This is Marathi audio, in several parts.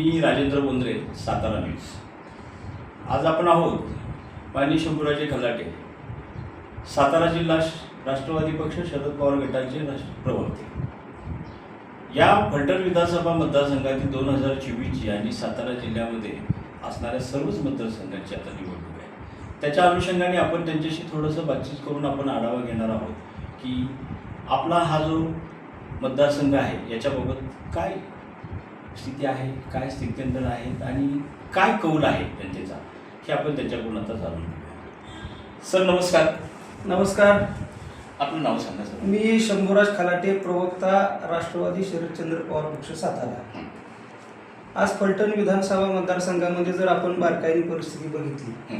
मी राजेंद्र बोंद्रे सातारा न्यूज आज आपण आहोत माननीय शंभूराजे खलाटे. सातारा जिल्हा राष्ट्रवादी पक्ष शरद पवार गटाचे राष्ट्र प्रवक्ते. या फलटण विधानसभा मतदारसंघातील दोन हजार चोवीसची आणि सातारा जिल्ह्यामध्ये असणाऱ्या सर्वच मतदारसंघांची आता निवडणूक आहे. त्याच्या अनुषंगाने आपण त्यांच्याशी थोडंसं बातचीत करून आपण आढावा घेणार आहोत की आपला हा जो मतदारसंघ आहे याच्याबाबत काय स्थिती आहे काय स्थित्यंतर आहेत आणि काय कौल आहे जनतेचा हे आपण त्यांच्याकडून आता जाणून घेऊया. सर नमस्कार. नमस्कार. आपलं नाव सांगा सर. मी शंभूराज खलाटे प्रवक्ता राष्ट्रवादी शरदचंद्र पवार पक्ष सातारा. आज फलटण विधानसभा मतदारसंघामध्ये जर आपण बारकाईने परिस्थिती बघितली.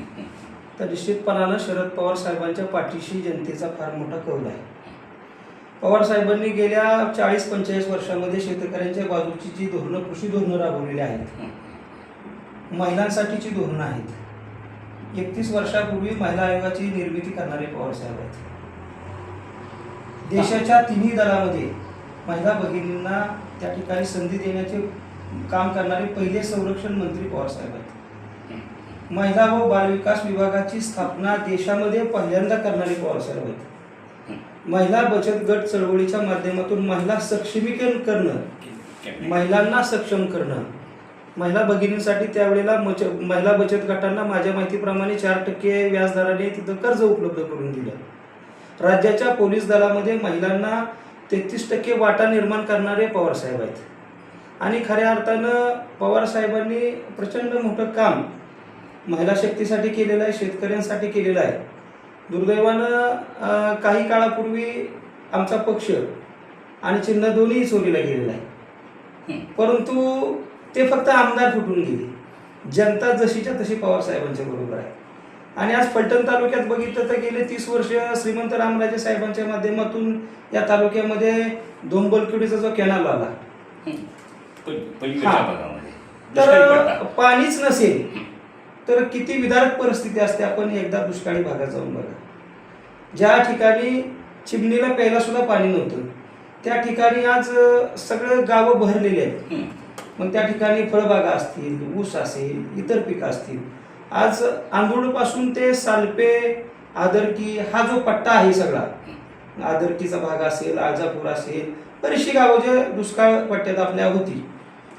तर निश्चितपणानं शरद पवार साहेबांच्या पाठीशी जनतेचा फार मोठा कौल आहे. पवार साहेबांनी गेल्या चाळीस पंचेचाळीस वर्षामध्ये शेतकऱ्यांच्या बाजूची जी धोरणं कृषी धोरणं राबवलेली आहेत महिलांसाठीची धोरणं आहेत एकतीस वर्षापूर्वी महिला आयोगाची निर्मिती करणारे पवार साहेब आहेत. देशाच्या तिन्ही दलामध्ये महिला भगिनींना त्या ठिकाणी संधी देण्याचे काम करणारे पहिले संरक्षण मंत्री पवार साहेब आहेत. महिला व बालविकास विभागाची स्थापना देशामध्ये पहिल्यांदा करणारे पवार साहेब आहेत. महिला बचत गट चळवळीच्या माध्यमातून महिला सक्षमीकरण करणं महिलांना सक्षम करणं. महिला भगिनींसाठी त्यावेळेला मच महिला बचत गटांना माझ्या माहितीप्रमाणे चार टक्के व्याजदराने तिथं कर्ज उपलब्ध करून दिलं. राज्याच्या पोलीस दलामध्ये महिलांना तेहतीस टक्के वाटा निर्माण करणारे पवार साहेब आहेत. आणि खऱ्या अर्थानं पवार साहेबांनी प्रचंड मोठं काम महिला शक्तीसाठी केलेलं आहे शेतकऱ्यांसाठी केलेलं आहे. दुर्दैवानं काही काळापूर्वी आमचा पक्ष आणि चिन्ह दोन्ही चोरीला गेलेला आहे. परंतु ते फक्त आमदार फुटून गेले. जनता जशीच्या तशी पवार साहेबांच्या बरोबर आहे. आणि आज फलटण तालुक्यात बघितलं तर गेले तीस वर्ष श्रीमंत रामराजे साहेबांच्या माध्यमातून या तालुक्यामध्ये दोंबलकिडीचा जो कॅनल आला. तर. पाणीच नसेल. तर किती विदारक परिस्थिती असते आपण एकदा दुष्काळी भागात जाऊन बघा. ज्या ठिकाणी चिमणीला प्यायला सुद्धा पाणी नव्हतं त्या ठिकाणी आज सगळं गावं भरलेली आहेत. मग त्या ठिकाणी फळबागा असतील ऊस असेल इतर पिकं असतील. आज आंदोळपासून ते सालपे आदरकी हा जो पट्टा आहे सगळा आदरकीचा भाग असेल आळजापूर असेल बरीचशी गावं जे दुष्काळ पट्ट्यात आपल्या होती.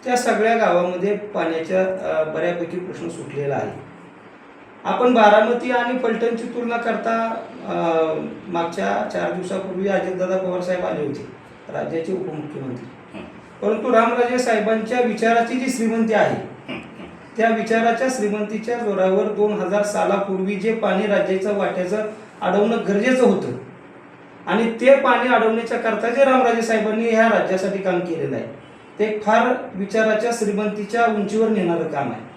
त्या सगळ्या गावामध्ये पाण्याच्या बऱ्यापैकी प्रश्न सुटलेला आहे आपण बारामती आणि फलटणची तुलना करता मागच्या चार दिवसापूर्वी अजितदादा पवार साहेब आले होते राज्याचे उपमुख्यमंत्री. परंतु रामराजे साहेबांच्या विचाराची जी श्रीमंती आहे. त्या विचाराच्या श्रीमंतीच्या जोरावर दोन हजार सालापूर्वी जे पाणी राज्याचं वाट्याचं अडवणं गरजेचं होतं आणि ते पाणी अडवण्याच्या करता जे रामराजे साहेबांनी ह्या राज्यासाठी काम केलेलं आहे ते फार विचाराच्या श्रीमंतीच्या उंचीवर नेणारं काम आहे.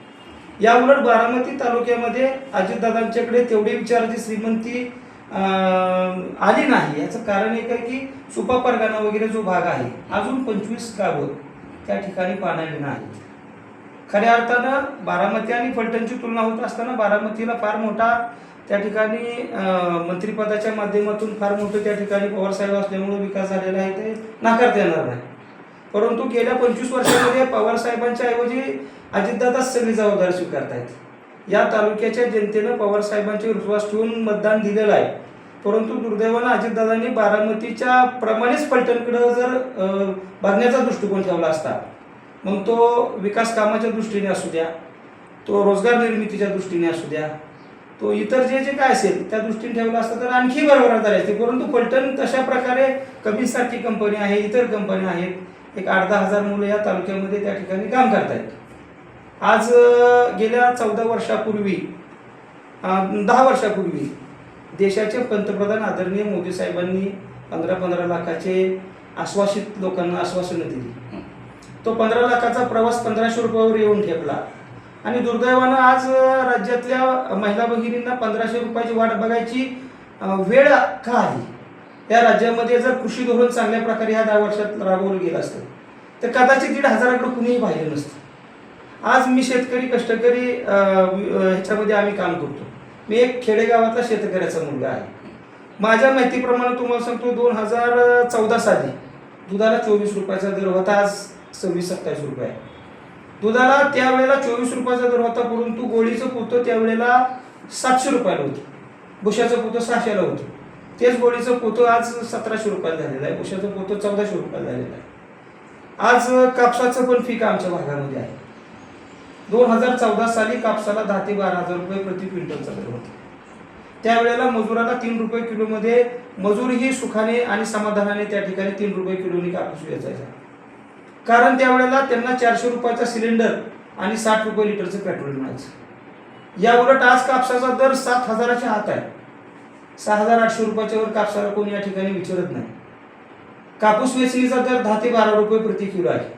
या उलट बारामती तालुक्यामध्ये अजितदादांच्याकडे तेवढी विचाराची श्रीमंती आली नाही. याचं कारण एक आहे की सुपा परगाणा वगैरे जो भाग आहे अजून पंचवीस गावं त्या ठिकाणी पाण्याविना आहेत खऱ्या अर्थानं बारामती आणि फलटणची तुलना होत असताना बारामतीला फार मोठा त्या ठिकाणी मंत्रिपदाच्या माध्यमातून फार मोठं त्या ठिकाणी पवारसाहेब असल्यामुळे विकास झालेला आहे ते नाकारता येणार नाही. परंतु गेल्या पंचवीस वर्षामध्ये पवार साहेबांच्या ऐवजी अजितदादा सगळी जबाबदारी स्वीकारतायत. या तालुक्याच्या जनतेनं पवार साहेबांचे विश्वास ठेवून मतदान दिलेलं आहे. परंतु दुर्दैवानं अजितदादांनी बारामतीच्या प्रमाणेच पलटणकडं जर बघण्याचा दृष्टिकोन ठेवला असता मग तो विकास कामाच्या दृष्टीने असू द्या तो रोजगार निर्मितीच्या दृष्टीने असू द्या तो इतर जे जे काय असेल त्या दृष्टीने ठेवला असता तर आणखी बरोबर झाले असते. परंतु पलटण तशा प्रकारे कमीसाठी कंपनी आहे इतर कंपन्या आहेत एक आठ दहा हजार मुलं या तालुक्यामध्ये त्या ठिकाणी काम करतायत. आज गेल्या चौदा वर्षापूर्वी दहा वर्षापूर्वी देशाचे पंतप्रधान आदरणीय मोदी साहेबांनी पंधरा पंधरा लाखाचे आश्वासित लोकांना आश्वासनं दिली. तो पंधरा लाखाचा प्रवास पंधराशे रुपयावर येऊन ठेपला. आणि दुर्दैवानं आज राज्यातल्या महिला भगिनींना पंधराशे रुपयाची वाट बघायची वेळ का आली? या राज्यामध्ये जर कृषी धोरण चांगल्या प्रकारे ह्या दहा वर्षात राबवलं गेलं असतं तर कदाचित दीड हजाराकडे कुणीही पाहिलं नसतं. आज मी शेतकरी कष्टकरी ह्याच्यामध्ये आम्ही काम करतो. मी एक खेडेगावातला शेतकऱ्याचा मुलगा आहे. माझ्या माहितीप्रमाणे तुम्हाला सांगतो दोन हजार चौदा साली दुधाला चोवीस रुपयाचा दर होता आज सव्वीस सत्तावीस रुपये आहे. दुधाला त्यावेळेला चोवीस रुपयाचा दर होता परंतु गोळीचं पोतं त्यावेळेला सातशे रुपयाला होतं. बुशाचं पोतं सहाशेला होतं. तेच गोळीचं पोतं आज सतराशे रुपयाला झालेलं आहे. उशाचं पोतं चौदाशे रुपयाला झालेलं आहे. आज कापसाचं पण पीक आमच्या भागामध्ये आहे. दोन हजार चौदा साली कापसाला दहा ते बारा हजार रुपये प्रति क्विंटलचा दर होता. त्यावेळेला मजुराला तीन रुपये किलोमध्ये मजूरही सुखाने आणि समाधानाने त्या ठिकाणी तीन रुपये किलोनी कापूस वेचायचा. कारण त्यावेळेला त्यांना चारशे रुपयाचा सिलेंडर आणि साठ रुपये लिटरचं पेट्रोल मिळायचं. या उलट आज कापसाचा दर सात हजाराच्या हात आहे. सहा हजार आठशे रुपयाच्या वर कापसाला कोणी या ठिकाणी विचारत नाही. कापूस वेचणीचा दर दहा ते बारा रुपये प्रति किलो आहे.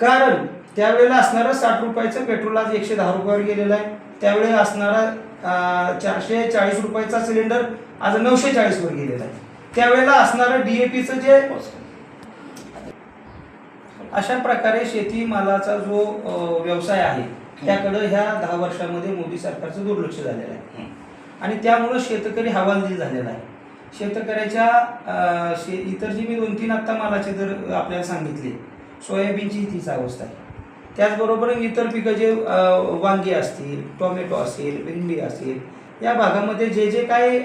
कारण त्यावेळेला असणारं साठ रुपयाचं पेट्रोल आज एकशे दहा रुपयावर गेलेलं आहे. त्यावेळेला असणारा चारशे चाळीस रुपयाचा सिलेंडर आज नऊशे चाळीसवर गेलेला आहे. त्यावेळेला असणारं डीएपीचं जे अशा प्रकारे शेतीमालाचा जो व्यवसाय आहे त्याकडे ह्या दहा वर्षामध्ये मोदी सरकारचं दुर्लक्ष झालेलं आहे. आणि त्यामुळं शेतकरी हवालदिल झालेला आहे. शेतकऱ्याच्या शे इतर जी मी दोन तीन आत्ता मालाचे दर आपल्याला सांगितले सोयाबीनची तीच अवस्था आहे. त्याचबरोबर इतर पिकं जे वांगी असतील टोमॅटो असेल भेंडी असेल या भागामध्ये जे जे काय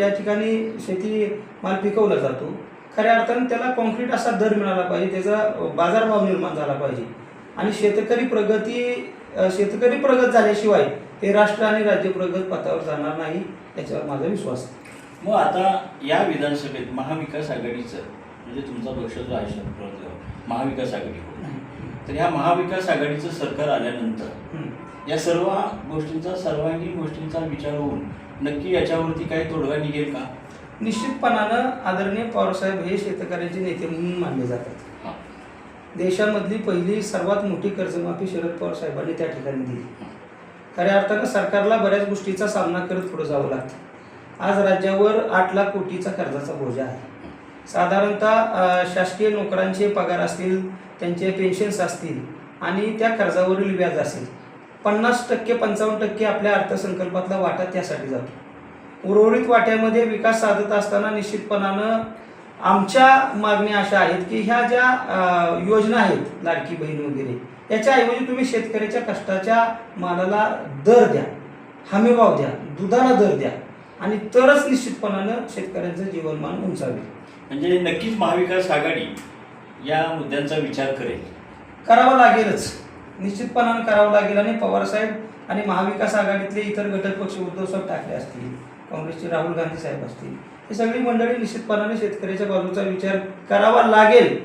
या ठिकाणी शेती माल पिकवला जातो खऱ्या अर्थानं त्याला कॉन्क्रीट असा दर मिळाला पाहिजे त्याचा बाजारभाव निर्माण झाला पाहिजे. आणि शेतकरी प्रगती शेतकरी प्रगत झाल्याशिवाय हे राष्ट्र आणि राज्य प्रगत पथावर जाणार नाही याच्यावर माझा विश्वास आहे मग आता या विधानसभेत महाविकास आघाडीचं म्हणजे तुमचा पक्ष जो आहे महाविकास आघाडी. तर ह्या महाविकास आघाडीचं सरकार आल्यानंतर. या सर्व गोष्टींचा सर्वांगीण गोष्टींचा विचार होऊन नक्की याच्यावरती काही तोडगा निघेल का निश्चितपणानं आदरणीय पवारसाहेब हे शेतकऱ्यांचे नेते म्हणून मानले जातात. देशामधली पहिली सर्वात मोठी कर्जमाफी शरद पवार साहेबांनी त्या ठिकाणी दिली खऱ्या अर्थानं सरकारला बऱ्याच गोष्टीचा सामना करत पुढे जावं लागतं. आज राज्यावर आठ लाख कोटीचा कर्जाचा बोजा आहे. साधारणतः शासकीय नोकरांचे पगार असतील त्यांचे पेन्शन्स असतील आणि त्या कर्जावरील व्याज असेल पन्नास टक्के पंचावन्न टक्के आपल्या अर्थसंकल्पातला वाटा त्यासाठी जातो. उर्वरित वाट्यामध्ये विकास साधत असताना निश्चितपणानं आमच्या मागण्या अशा आहेत की ह्या ज्या योजना आहेत लाडकी बहीण वगैरे याच्याऐवजी तुम्ही शेतकऱ्याच्या कष्टाच्या मालाला दर द्या हमीभाव द्या दुधाला दर द्या आणि तरच निश्चितपणानं शेतकऱ्यांचं जीवनमान उंचावेल. म्हणजे नक्कीच महाविकास आघाडी या मुद्द्यांचा विचार करेल. करावं लागेलच. निश्चितपणानं करावं लागेल आणि पवारसाहेब आणि महाविकास आघाडीतले इतर घटक पक्ष उद्धवसाहेब ठाकरे असतील काँग्रेसचे राहुल गांधी साहेब असतील हे सगळी मंडळी निश्चितपणाने शेतकऱ्याच्या बाजूचा विचार करावा लागेल.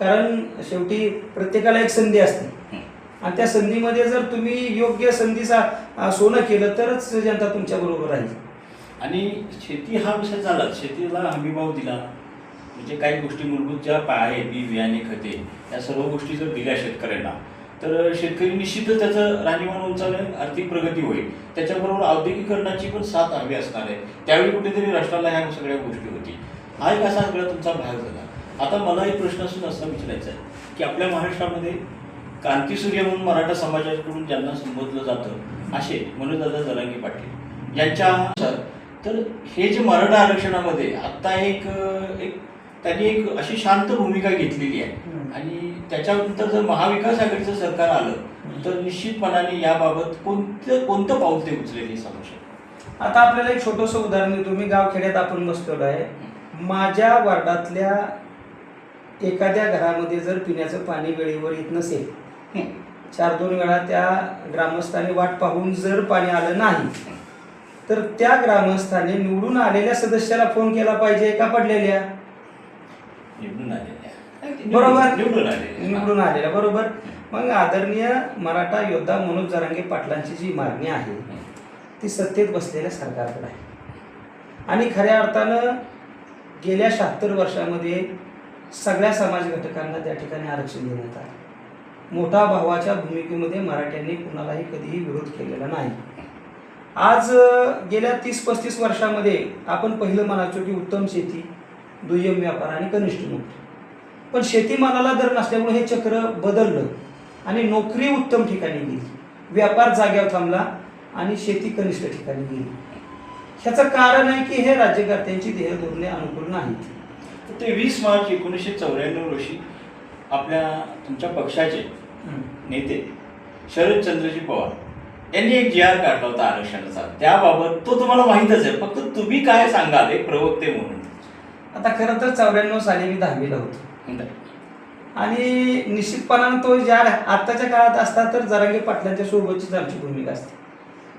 कारण शेवटी प्रत्येकाला एक संधी असते. आणि त्या संधीमध्ये जर तुम्ही योग्य संधीचा सोनं केलं तरच जनता तुमच्या बरोबर राहील. आणि शेती हा विषय झाला शेतीला हमीभाव दिला. म्हणजे काही गोष्टी मूलभूत ज्या पा- आहे बी बियाणे खते या सर्व गोष्टी जर दिल्या शेतकऱ्यांना तर शेतकरी निश्चितच त्याचं राहणीमान उंचावेल आर्थिक प्रगती होईल. त्याच्याबरोबर औद्योगिकरणाची पण साथ हवी असणार आहे. त्यावेळी कुठेतरी राष्ट्राला ह्या सगळ्या गोष्टी होती हा एक असा सगळा तुमचा भाग झाला. आता मला एक प्रश्न असून असा विचारायचा आहे की आपल्या महाराष्ट्रामध्ये क्रांतीसूर्य म्हणून मराठा समाजाकडून ज्यांना संबोधलं जातं असे मनोजदादा जरांगे पाटील यांच्या तर हे जे मराठा आरक्षणामध्ये आत्ता एक एक त्यांनी एक अशी शांत भूमिका घेतलेली आहे. आणि त्याच्यानंतर जर महाविकास आघाडीचं सरकार आलं तर निश्चितपणाने याबाबत कोणतं कोणतं पाऊल ते उचलेल सांगू शकतो? आता आपल्याला एक छोटंसं उदाहरण देतो. मी गावखेड्यात आपण बसलेलो आहे. माझ्या वार्डातल्या एखाद्या घरामध्ये जर पिण्याचं पाणी वेळेवर येत नसेल चार दोन वेळा त्या ग्रामस्थाने वाट पाहून जर पाणी आलं नाही तर त्या ग्रामस्थाने निवडून आलेल्या सदस्याला फोन केला पाहिजे का पडलेल्या? निवडून आलेल्या. बरोबर? निवडून. आलेल्या. निवडून आलेल्या बरोबर? मग आदरणीय मराठा योद्धा मनोज जरांगे पाटलांची जी मागणी आहे ती सत्तेत बसलेल्या सरकारकडे आहे. आणि खऱ्या अर्थानं गेल्या शहात्तर वर्षामध्ये सगळ्या समाज घटकांना त्या ठिकाणी आरक्षण देण्यात आलं. मोठा भावाच्या भूमिकेमध्ये मराठ्यांनी कुणालाही कधीही विरोध केलेला नाही. आज गेल्या तीस पस्तीस वर्षामध्ये आपण पहिलं म्हणायचो की उत्तम शेती दुय्यम व्यापार आणि कनिष्ठ नोकरी. पण शेतीमालाला दर नसल्यामुळे हे चक्र बदललं आणि नोकरी उत्तम ठिकाणी गेली. व्यापार जाग्यावर थांबला आणि शेती कनिष्ठ ठिकाणी गेली. ह्याचं कारण आहे की हे राज्यकर्त्यांची ध्येय धोरणे अनुकूल नाहीत. ते वीस मार्च एकोणीसशे चौऱ्याण्णव रोजी आपल्या तुमच्या पक्षाचे. नेते शरदचंद्रजी पवार यांनी एक जी आर काढला होता आरक्षणाचा. त्याबाबत तो तुम्हाला माहीतच आहे. फक्त तुम्ही काय सांगाल एक प्रवक्ते म्हणून? आता खरं तर चौऱ्याण्णव साली मी दहावीला होतो. आणि निश्चितपणानं तो ज्या आत्ताच्या काळात असता तर जरांगे पाटलांच्या सोबतचीच आमची भूमिका असते.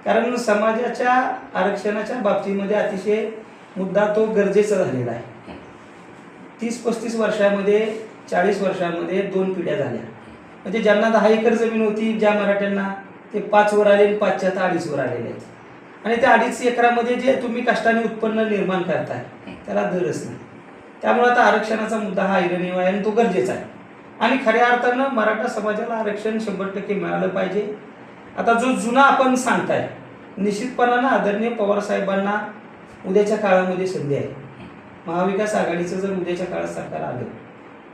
कारण समाजाच्या आरक्षणाच्या बाबतीमध्ये अतिशय मुद्दा तो गरजेचा झालेला आहे. तीस पस्तीस वर्षामध्ये चाळीस वर्षामध्ये दोन पिढ्या झाल्या. म्हणजे ज्यांना दहा एकर जमीन होती ज्या मराठ्यांना ते पाच वर आले आणि पाचच्या आता अडीच वर आलेले आहेत. आणि त्या अडीच एकरामध्ये जे तुम्ही कष्टाने उत्पन्न निर्माण करताय त्याला दरच नाही. त्यामुळे आता आरक्षणाचा मुद्दा हा ऐरणीय आहे आणि तो गरजेचा आहे. आणि खऱ्या अर्थानं मराठा समाजाला आरक्षण शंभर टक्के मिळालं पाहिजे. आता जो जुना आपण सांगताय निश्चितपणानं आदरणीय पवार साहेबांना उद्याच्या काळामध्ये संधी आहे. महाविकास आघाडीचं जर उद्याच्या काळात सरकार आलं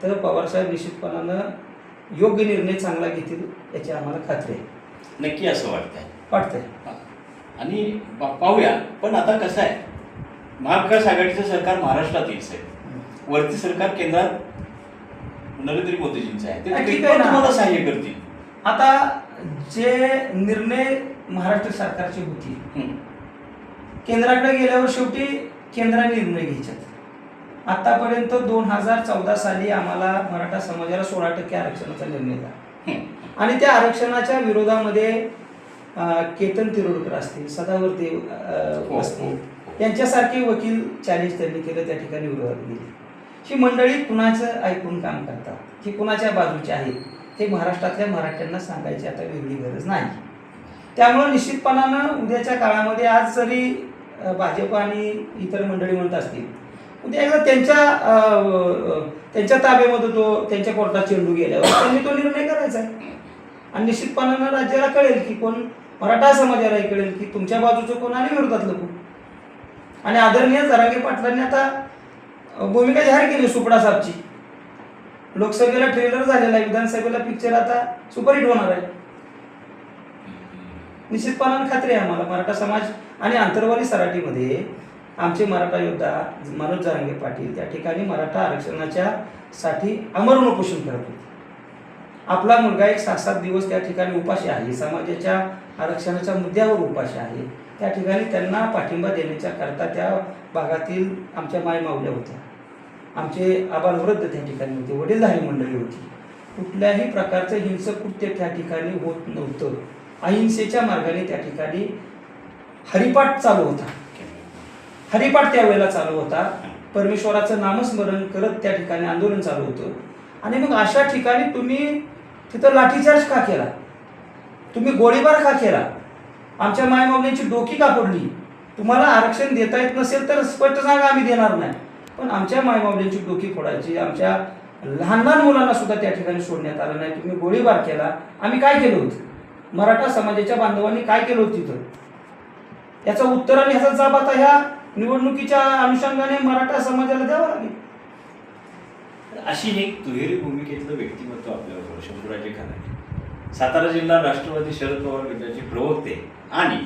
तर पवारसाहेब निश्चितपणानं योग्य निर्णय चांगला घेतील याची आम्हाला खात्री आहे. नक्की असं वाटतंय. वाटतंय. आणि पाहूया पण आता कसं आहे? महाविकास आघाडीचं सरकार महाराष्ट्रात येईल साहेब वरती सरकार केंद्रात नरेंद्र मोदीजींचं आहे. ते आहे. तुम्हाला सहाय्य करतील. आता जे निर्णय महाराष्ट्र सरकारचे होतील. केंद्राकडे गेल्यावर शेवटी केंद्राने निर्णय घ्यायच्यात. आतापर्यंत दोन हजार चौदा साली आम्हाला मराठा समाजाला सोळा टक्के आरक्षणाचा निर्णय झाला. हं. आणि त्या आरक्षणाच्या विरोधामध्ये केतन तिरोडकर असतील सदावर्ती हो, असतील हो. यांच्यासारखे वकील चॅलेंज त्यांनी केलं त्या ठिकाणी विरोधात गेले. ही मंडळी कुणाचं ऐकून काम करतात? ही कुणाच्या बाजूची आहेत? हे महाराष्ट्रातल्या मराठ्यांना सांगायची आता वेगळी गरज नाही. त्यामुळं निश्चितपणानं उद्याच्या काळामध्ये आज जरी भाजप आणि इतर मंडळी म्हणत असतील उद्या एकदा त्यांच्या त्यांच्या ताब्यामध्ये तो त्यांच्या कोर्टात चेंडू गेल्यावर त्यांनी तो निर्णय करायचा आहे. आणि निश्चितपणानं राज्याला कळेल की कोण मराठा समाजालाही कळेल की तुमच्या बाजूचं कोण आणि विरोधातलं कोण. आणि आदरणीय जरांगे पाटलांनी आता भूमिका जाहीर केली सुपडा साहेबची. लोकसभेला ट्रेलर झालेला आहे विधानसभेला पिक्चर आता सुपरहिट होणार आहे. निश्चितपणानं खात्री आहे आम्हाला मराठा समाज आणि आंतरवाली सराटीमध्ये आमचे मराठा योद्धा मनोज जरांगे पाटील त्या ठिकाणी मराठा आरक्षणाच्या साठी अमरण उपोषण करत होते. आपला मुलगा एक सात सात दिवस त्या ठिकाणी उपाशी आहे. समाजाच्या आरक्षणाच्या मुद्द्यावर उपाशी आहे. त्या ठिकाणी त्यांना पाठिंबा देण्याच्या करता त्या भागातील आमच्या माय मावल्या होत्या. आमचे आबाल वृद्ध त्या ठिकाणी होते. वडीलधारी मंडळी होती. कुठल्याही प्रकारचं हिंसक कृत्य त्या ठिकाणी होत नव्हतं. अहिंसेच्या मार्गाने त्या ठिकाणी हरिपाठ चालू होता. हरिपाठ त्यावेळेला चालू होता. परमेश्वराचं नामस्मरण करत त्या ठिकाणी आंदोलन चालू होतं. आणि मग अशा ठिकाणी तुम्ही तिथं लाठीचार्ज का केला? तुम्ही गोळीबार का केला? आमच्या मायमावल्यांची डोकी का पडली तुम्हाला आरक्षण देता येत नसेल तर स्पष्ट सांगा आम्ही देणार नाही. पण आमच्या मायमावल्यांची डोकी फोडायची आमच्या लहान लहान मुलांना सुद्धा त्या ठिकाणी सोडण्यात आलं नाही. तुम्ही गोळीबार केला. आम्ही काय केलं होतं? मराठा समाजाच्या बांधवांनी काय केलं होतं तिथं? याचं उत्तर आणि ह्याचा जाब आता ह्या निवडणुकीच्या अनुषंगाने मराठा समाजाला द्यावा लागेल. अशी एक दुहेरी भूमिकेतलं व्यक्तिमत्व आपल्याबरोबर शंभूराजे खराटे सातारा जिल्हा राष्ट्रवादी शरद पवार गटाचे प्रवक्ते आणि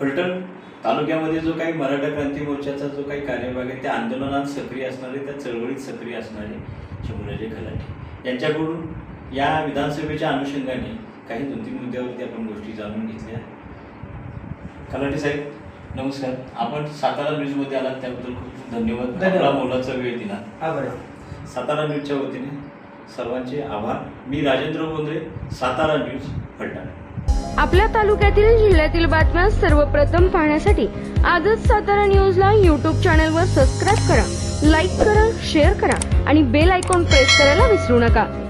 फलटण तालुक्यामध्ये जो काही मराठा क्रांती मोर्चाचा जो काही कार्यभाग आहे त्या आंदोलनात सक्रिय असणारे त्या चळवळीत सक्रिय असणारे शंभूराजे खलाटे यांच्याकडून या विधानसभेच्या अनुषंगाने काही दोन तीन मुद्द्यावरती आपण गोष्टी जाणून घेतल्या. खलाटे साहेब नमस्कार. आपण सातारा न्यूजमध्ये आलात त्याबद्दल खूप खूप धन्यवाद. धन्यवाद. आपला मोलाचा वेळ दिला. आभार. सातारा न्यूजच्या वतीने सर्वांचे आभार. मी राजेंद्र बोंद्रे सातारा न्यूज फलटण आपल्या तालुक्यातील जिल्ह्यातील बातम्या सर्वप्रथम पाहण्यासाठी आजच सातारा न्यूजला यूट्यूब चॅनलवर सबस्क्राईब करा लाईक करा शेअर करा आणि बेल आयकॉन प्रेस करायला विसरू नका.